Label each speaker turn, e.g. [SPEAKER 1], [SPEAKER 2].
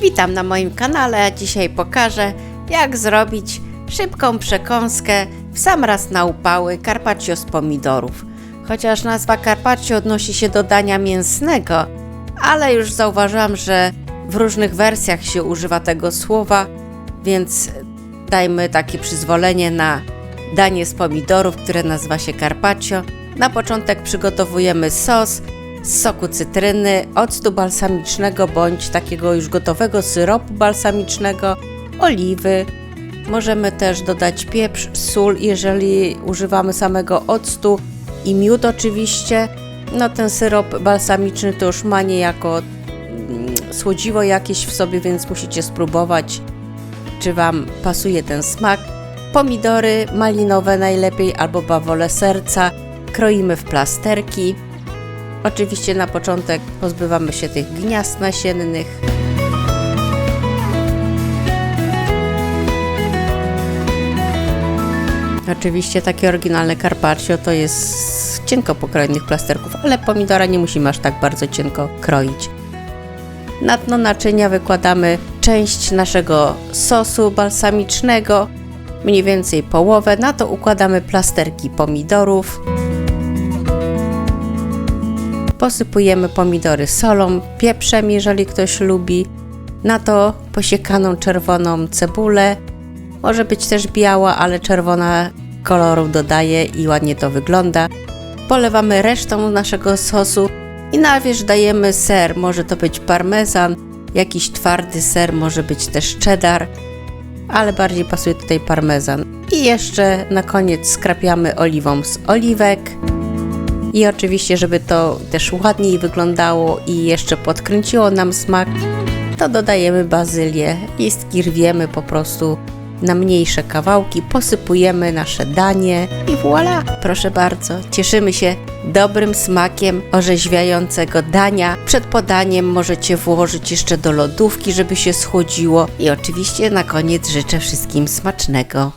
[SPEAKER 1] Witam na moim kanale. Dzisiaj pokażę, jak zrobić szybką przekąskę w sam raz na upały carpaccio z pomidorów. Chociaż nazwa carpaccio odnosi się do dania mięsnego, ale już zauważyłam, że w różnych wersjach się używa tego słowa, więc dajmy takie przyzwolenie na danie z pomidorów, które nazywa się carpaccio. Na początek przygotowujemy sos z soku cytryny, octu balsamicznego bądź takiego już gotowego syropu balsamicznego, oliwy. Możemy też dodać pieprz, sól, jeżeli używamy samego octu i miód oczywiście. No ten syrop balsamiczny to już ma niejako mm, słodziwo jakieś w sobie, więc musicie spróbować, czy Wam pasuje ten smak. Pomidory malinowe najlepiej albo bawole serca kroimy w plasterki. Oczywiście na początek pozbywamy się tych gniazd nasiennych. Oczywiście takie oryginalne carpaccio to jest z cienko pokrojonych plasterków, ale pomidora nie musimy aż tak bardzo cienko kroić. Na dno naczynia wykładamy część naszego sosu balsamicznego, mniej więcej połowę. Na to układamy plasterki pomidorów. Posypujemy pomidory solą, pieprzem, jeżeli ktoś lubi. Na to posiekaną czerwoną cebulę. Może być też biała, ale czerwona koloru dodaje i ładnie to wygląda. Polewamy resztą naszego sosu i na wierzch dajemy ser. Może to być parmezan, jakiś twardy ser, może być też cheddar, ale bardziej pasuje tutaj parmezan. I jeszcze na koniec skrapiamy oliwą z oliwek. I oczywiście, żeby to też ładniej wyglądało i jeszcze podkręciło nam smak, to dodajemy bazylię. Listki rwiemy po prostu na mniejsze kawałki, posypujemy nasze danie i voilà! Proszę bardzo, cieszymy się dobrym smakiem orzeźwiającego dania. Przed podaniem możecie włożyć jeszcze do lodówki, żeby się schłodziło. I oczywiście na koniec życzę wszystkim smacznego.